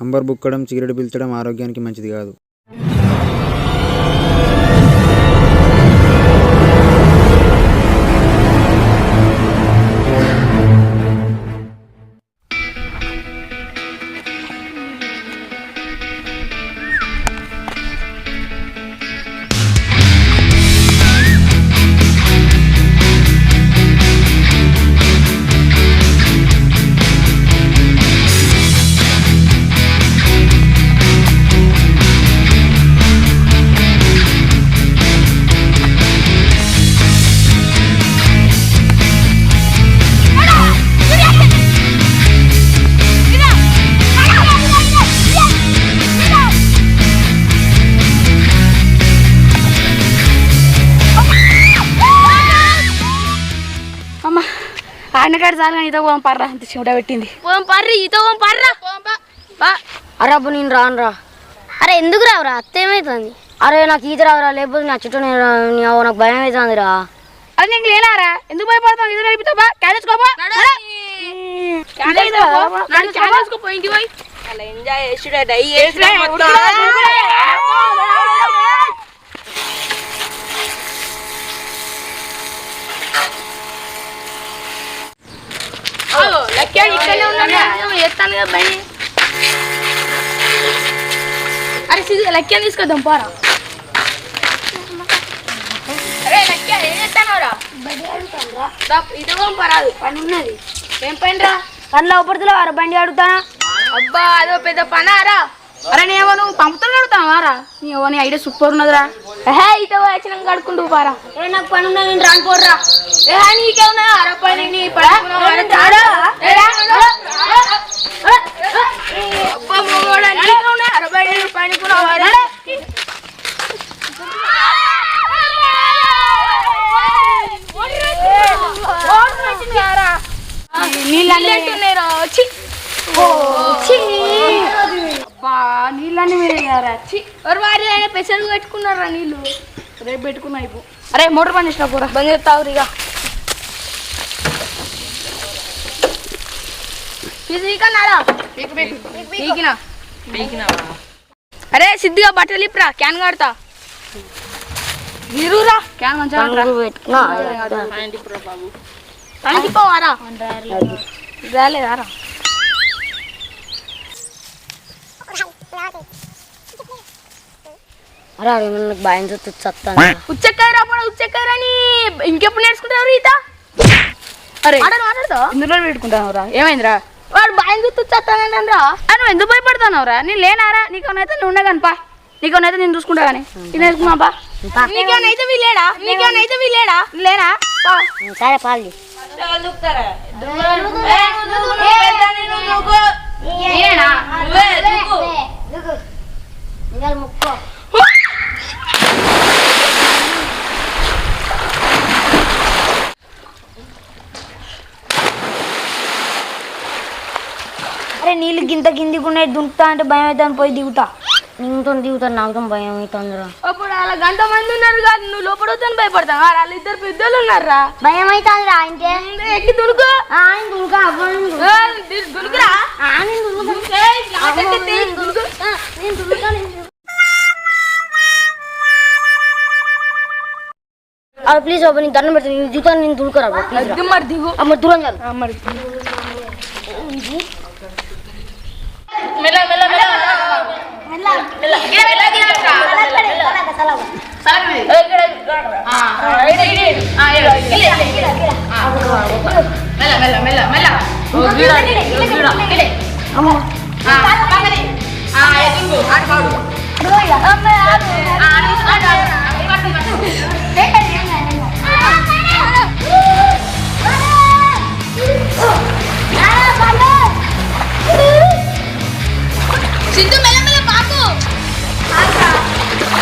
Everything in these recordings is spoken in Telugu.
అంబర్ బుక్కడం సిగరెట్ పీల్చడం ఆరోగ్యానికి మంచిది కాదు. ఆయన కాడ చాలు కానీ ఇదో పోదాం పర్రా. ఇంత చెమట పెట్టింది. పోం పర్రి ఈతో పోం పర్రా. బా అరే అబ్బు నేను రాను రా అరే ఎందుకు రావురా? అత్త ఏమైతుంది? అరే నాకు ఈత రాదురా. లేకపోతే నా చుట్టూ నేను రా- నీ అవ్వ నాకు భయం అవుతుంది రా అది నీకు లేనారా? ఎందుకు భయపడతావు? ఇది నడిపిస్తావు బా క్యారేజ్ కోపా పోయింది పోయి. అలా ఎంజాయ్ చేసుడే డై ఎత్తాను అరే లెక్క తీసుకొద్దాం పోరా. అరే లక్ష్య ఏం చేస్తానోరా ఇది పరాదు పని ఉన్నది. ఏం పని రా? అవపడుతులే అరే బండి అడుగుతానా అబ్బా అదో పెద్ద పనారా అరే నేను నువ్వు పంపుతాను అడుగుతాను వారా నీ నీ ఐడియా సూపర్ ఉన్నదిరా హే ఇటో వచ్చినాక కడుకుంటూ పారా అరే నాకు పని ఉన్నది నేను రాను పోర్రా ఏ నీకేమన్నా అర పని నీ పని అబ్బా మగోడా నీకేమన్నా అర పని పని కూడా నీళ్ళంటున్నారా వచ్చి అబ్బా నీళ్ళన్నీ మీరే చేయారా ఛీ, ఎవరు వారి ఆయన పెసలు పెట్టుకున్నారా నీళ్ళు? రేపు పెట్టుకున్నా అయిపో అరే మోటార్ పని చేసిన కూడా బంద్ చెప్తావు ఇక. అరే సిద్ధిగా బట్టలు ఇప్పురా క్యాన్ కడతా. వీరురా క్యాన్ పోవారా? రాలేదారా? అరే అరే నాకు భయం చూస్తూ చస్తాను ఉచ్చకాయ అని ఇంకెప్పుడు నేర్చుకుంటారు ఈత అరే ఆడను ఇందులో పెట్టుకుంటాను రా ఏమైందిరా వాడు బాగా చూస్తూ చస్తానంటరా ఆ, నువ్వు ఎందుకు భయపడతావు రా నేను లేనారా నీకేమైతే నువ్వు ఉన్నా కానీ పా నీకేమైతే నేను చూసుకుంటా కానీ ఇది నేర్చుకున్నా పా నీకేమైతే వీలేడా నీకేమైతే వీలేడా లేనా సరే పాలి నేనా అరే నీళ్ళు గింత కిందికి ఉన్నాయి దుంకుతా అంటే భయం అవుతుంది పోయి దిగుతా. నీతో దిగుతాను నాతో భయం అవుతుందిరా అప్పుడు అలా గంట మంది ఉన్నారు కాదు నువ్వు లోపల వద్దని భయపడతావు. వాళ్ళు ఇద్దరు పెద్దోళ్ళు ఉన్నారా భయం అవుతుంది రా ఇంకే ఎక్కి దుడుకు ఆయన దులుకా అవ్వను ఏ, ది- దుడుకురా నేను దులుకా ఏయ్, నాకంటే తెలీదు, దుడుకు. నేను దులుకా అది ప్లీజ్ బాబు నేను దండం పెడతాను నేను దిగుతాను నేను ప్లీజ్ దిగు మరి అమ్మ దూరం మరి మెల్ల మెల్ల మెల్ల మెల్ల ఏ, మెల్ల దిగరా. ఏ, ఇక్కడ, ఇక్కడ. ఆ, ఆ, ఇటు, ఇటు, ఇటు. ఆ, ఇటు, ఇటు, ఇటు, ఇటు, ఇటు. ఆ, మెల్ల మెల్ల మెల్ల మెల్ల ఓ, గీడ, గీడ, గీడ, గీడ. ఆ, పక్కది. ఆ, ఏ, దిగు, అటు పాడు. ఆ, అటు, అటు, అటు. ఇటు, సింధు మెల్ల మెల్ల పాకు దులుపా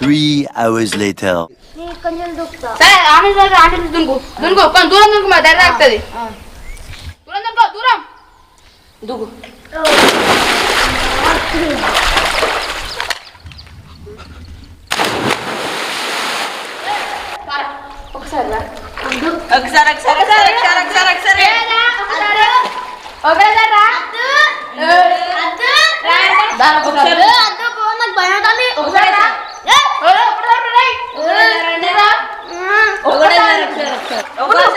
Three hours later. కొంచెం దూకుతా. సరే ఆమె సరే ఆమె దునుకు దునుకో కొంచెం దూరం దునుకు మా ధైర్యం ఆగుతుంది దూరం దునుకో దూరం. దుగు ఒకసారి ఒకసారి ఒకసారి ఒకసారి ఒకసారి ఒకసారి ఒకసారి ఒకసారి.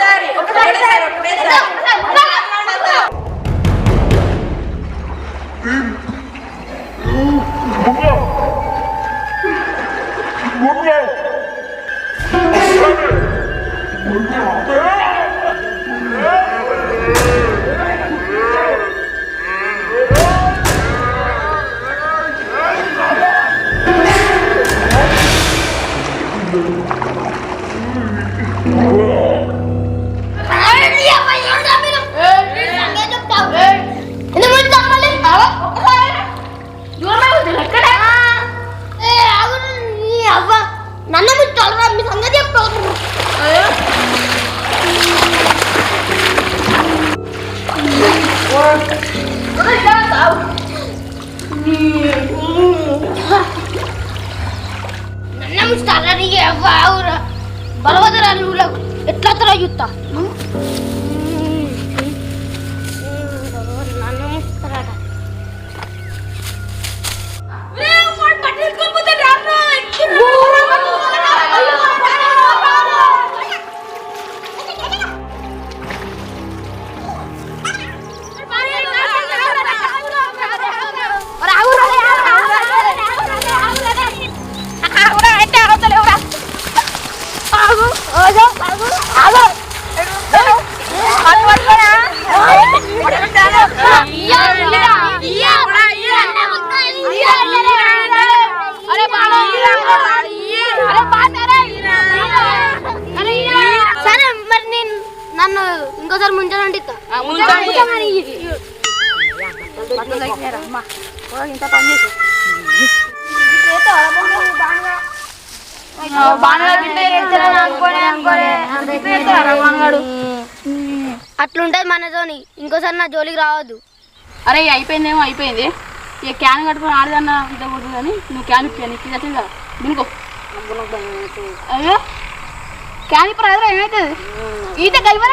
నన్ను ముస్తారా నీకు ఎవ్వరా బలవదరా నువ్వు ఎట్లా అట్లుంటది మనతోని ఇంకోసారి నా జోలికి రావద్దు. అరే అయిపోయిందేమో అయిపోయింది. ఇక క్యాన్ కట్టుకుని ఆడదన్న ఇద్దరు కానీ నువ్వు క్యాన్ ఇప్పాను నీకు ఇది వచ్చింది కదా అయ్యో. క్యాన్ ఇప్పుడు ఏమవుతుంది ఈత కలిపి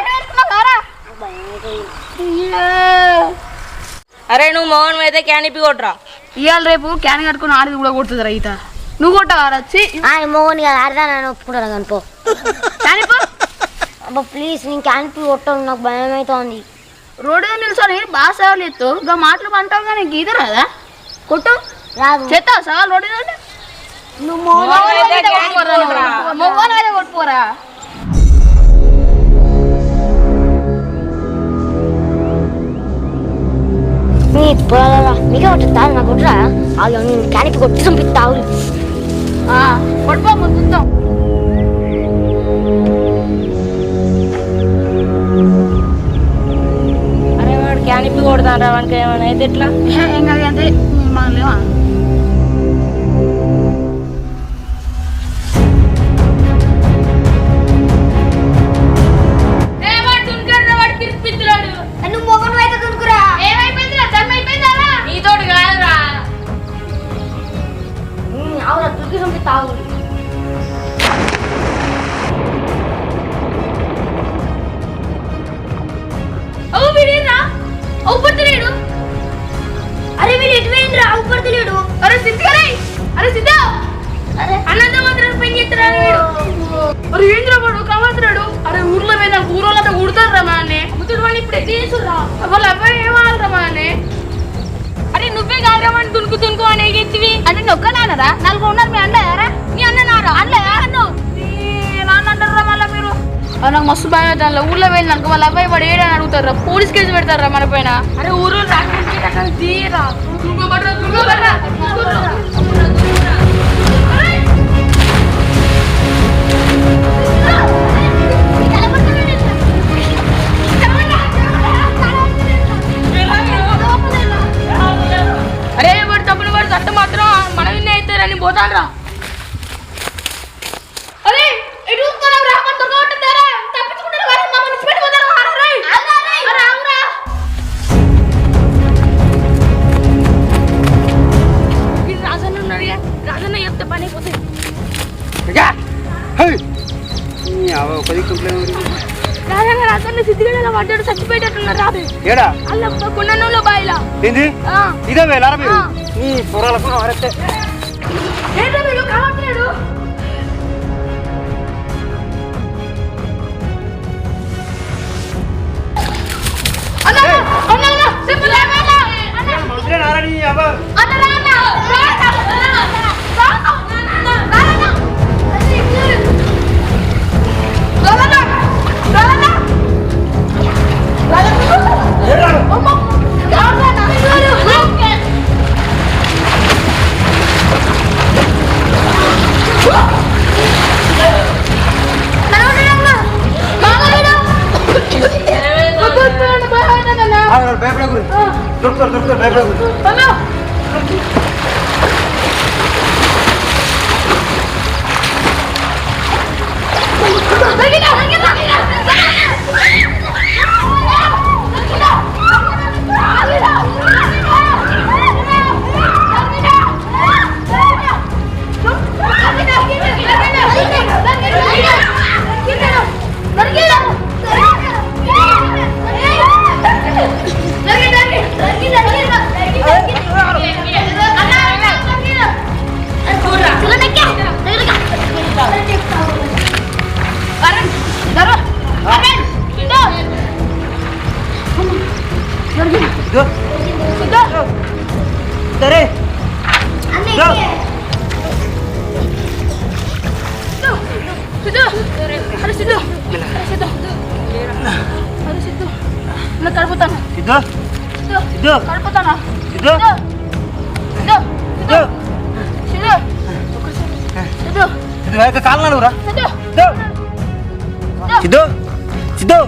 అరే నువ్వు మోహన్ అయితే క్యానిపి కొట్టరా ఇవాళ రేపు క్యాన్ కట్టుకుని ఆడది కూడా కొడుతుందిరా ఈత నువ్వు కొట్టవా వచ్చి ఆయన మోహన్ గారు ఆడదా పో. క్యాన్ ఇప్పు. అబ్బా ప్లీజ్ నేను క్యాన్పి కొట్టడం నాకు భయం అవుతోంది రోడ్డు మీద నిల్చొని బాగా సేవలు ఎత్తు? ఇంకా మాటలు పంటావు కానీ గీత రాదా? కొట్టు. రాదు. చేస్తావు సవాల్ రోడ్డు నువ్వు మోహన్ అయితే కొట్టుకోరా. మొగోని అయితే కొట్టుకోరా. మీ పొలాల మీకే కొట్టుతా నాకు కొట్టురా అయ్యో నేను క్యాన్పి కొట్టి చంపిస్తావు ఆ, కొట్టుకో ముందు చూద్దాం అరే వాడు క్యానిపి కొడతాను వానికి ఏమైనా అయితే ఎట్లా ఏం కాదు అంతే మనం లేవా నాకు మస్తు భయం అవుతుంది. అలా ఊళ్ళో వెళ్ళి అనుకో వాళ్ళు అబ్బాయి వాడు ఏడని అడుగుతారా పోలీస్ కేసు పెడతారా మన పైన. అరే ఊరు అరే వాడు తప్పులు వాడు? చట్ట మాత్రం మనం ఇన్ని అవుతారని పోతాను రా రాజంగా అతన్ని సిద్ధిగడ పడ్డాడు చచ్చిపోయేటట్టున్నారు రాబే ఏడా? అల్ల కుండనూలో బాయిలా. ఏంది. ఇదే వేలారా మీరు. ఈ పొరాలకు నేను కడుపుతాను సిద్ధు ఇదో కడుపుతానా సిద్ధు సిద్ధు ఇదో సిద్ధు సిద్ధు ఇది అయితే కాలు నలుగురా సిద్ధు ఇదో సిద్ధు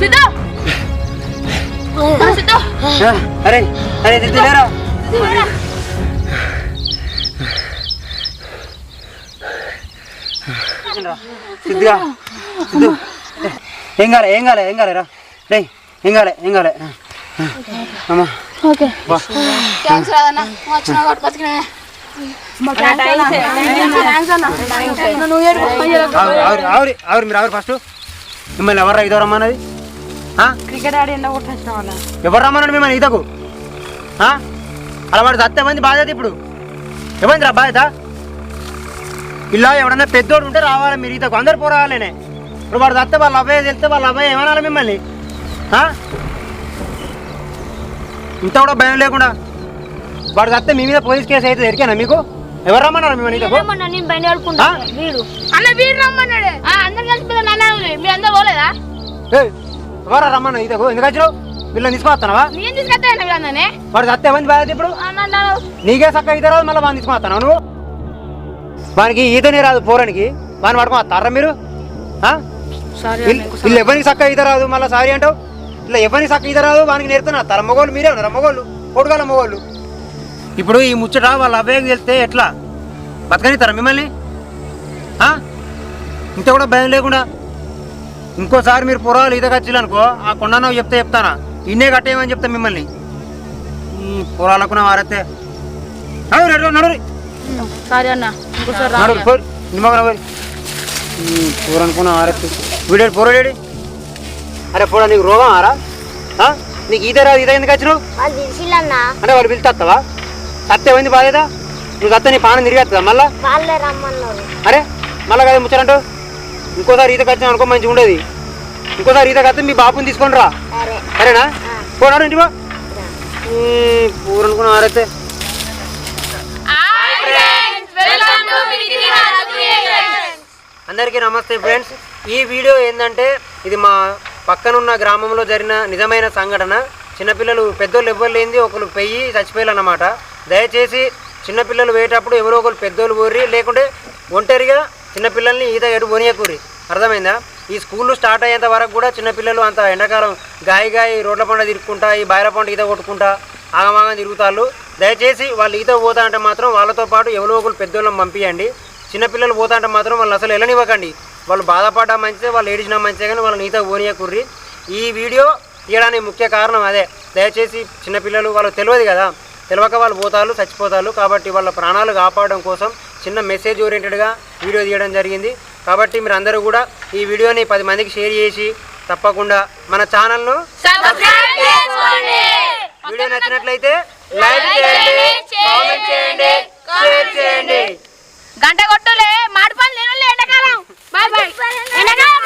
సిద్ధు అరే సిద్ధు అరే అరే ఇది లేరా సిద్ధిగా సిద్ధు. ఏం కాలే ఏం కాలే ఏం కాలేరా రే. ఏం కాలే ఏం కాలే. అమ్మా. ఓకే. ఆవిరి మీరు ఆవిరి ఫస్ట్ మిమ్మల్ని ఎవరు ఐదో రమ్మన్నది ఆ? క్రికెట్ ఆడి ఎండ కొట్టేసిన వాళ్ళ ఎవరు రమ్మన్నాడు మిమ్మల్ని ఈతకు? ఆ? అలా వాడు సత్తే మంది బాధ్యత ఇప్పుడు. ఏమైంది రా బాధ్యత? ఇలా ఎవడన్నా పెద్దోడు ఉంటే రావాలి మీరు. ఈతకు అందరు పోరాలేనే. ఇప్పుడు వాడు సత్తే వాళ్ళ అబ్బాయి వెళ్తే వాళ్ళ అబ్బాయి ఏమనాలి మిమ్మల్ని? ఆ? ఇంత కూడా భయం లేకుండా. వాడు సత్తే మీ మీద పోలీస్ కేసు అయితే ఎరికేనా మీకు? ఎవరు రమ్మన్నారు మిమ్మల్ని ఈతకు ఎవరా రమ్మన్నా ఈతకు ఎందుకు వచ్చినావు? వీళ్ళని తీసుకొస్తాను వీళ్ళందరినీ వాడు సత్తే మంది బాధ్యత ఇప్పుడు? నీకే సక్క ఈత రాదు మళ్ళీ వాడిని తీసుకున్నావు నువ్వు? వానికి ఈతనే రాదు పోరానికి. వాడిని పడుకో వస్తారా మీరు? వీళ్ళు- ఎవరికి సక్క ఈత రాదు మళ్ళీ సారీ అంటావు? ఇలా ఎవరికి సక్క ఈత రాదు వానికి నేర్తున్నా తర మగోళ్ళు మీరే ఉన్నారా మగోళ్ళు కొడుకాల మగోళ్ళు. ఇప్పుడు ఈ ముచ్చట వాళ్ళ అబ్బాయికి వెళ్తే ఎట్లా? బతకనిస్తారా మిమ్మల్ని? ఇంత కూడా భయం లేకుండా. ఇంకోసారి మీరు పొరాలు ఈత కచ్చిలనుకో ఆ కొండనో చెప్తే చెప్తానా? ఇన్నే కట్టేయమని చెప్తా మిమ్మల్ని? పొరాలకు నా వారైతే. నడు నడు సారీ అన్న ఇంకోసారి పోరు ఆరెత్తి వీడేడు పోరాడేడి అరే పోడా నీకు రోగం ఆరా? నీకు ఈత రాదు ఈత ఎందుకు వచ్చినావు? అంటే వాళ్ళు పిలుస్తావా సత్యమైంది బాధ్యత నువ్వు సత్య నీ పానం తిరిగేస్తుందా మళ్ళా? అరే మళ్ళా కదా ముచ్చారంటావు ఇంకోసారి ఈత కచ్చిన అనుకో మంచిగా ఉండేది. ఇంకోసారి ఈత కత్తే మీ బాబుని తీసుకొని రా. సరే. సరేనా? పోనాడు ఇంటి బా పూర అనుకున్న ఆరైతే అందరికీ నమస్తే ఫ్రెండ్స్. ఈ వీడియో ఏంటంటే ఇది మా పక్కనున్న గ్రామంలో జరిగిన నిజమైన సంఘటన. చిన్నపిల్లలు పెద్దోళ్ళు ఎవ్వరు లేనిది ఒకరు పెయ్యి చచ్చిపోయాలన్నమాట దయచేసి చిన్నపిల్లలు పోయేటప్పుడు ఎవరో ఒకరు పెద్దోళ్ళు పోర్రి లేకుంటే ఒంటరిగా చిన్నపిల్లల్ని ఈత ఎటు పోనీయకూరి అర్థమైందా? ఈ స్కూళ్ళు స్టార్ట్ అయ్యేంత వరకు కూడా చిన్నపిల్లలు అంత ఎండాకాలం గాయ గాయ రోడ్ల పంట తిరుక్కుంటా ఈ బాయిల పంట ఈత కొట్టుకుంటా ఆగమాగం తిరుగుతాళ్ళు. దయచేసి వాళ్ళు ఈత పోతా అంటే మాత్రం వాళ్ళతో పాటు ఎవరో ఒకరు పెద్దోళ్ళని పంపించండి చిన్నపిల్లలు పోతాంటే మాత్రం వాళ్ళని అసలు వెళ్ళనివ్వకండి. వాళ్ళు బాధపడ్డా మంచిదే వాళ్ళు ఏడిచినా మంచిదే కానీ వాళ్ళ నీత పోనీయకుర్రి ఈ వీడియో తీయడానికి ముఖ్య కారణం అదే. దయచేసి చిన్నపిల్లలు వాళ్ళు తెలియదు కదా. తెలియక వాళ్ళు పోతారు చచ్చిపోతారు. కాబట్టి వాళ్ళ ప్రాణాలు కాపాడడం కోసం చిన్న మెసేజ్ ఓరియంటెడ్గా వీడియో తీయడం జరిగింది. కాబట్టి మీరు అందరూ కూడా ఈ వీడియోని పది మందికి షేర్ చేసి తప్పకుండా మన ఛానల్ను వీడియో నచ్చినట్లయితే లైక్ చేయండి కామెంట్ చేయండి షేర్ చేయండి. గంట కొట్టులే మాడిపోయి లేనులే ఎండాకాలం. Bye bye. ఎండకాలం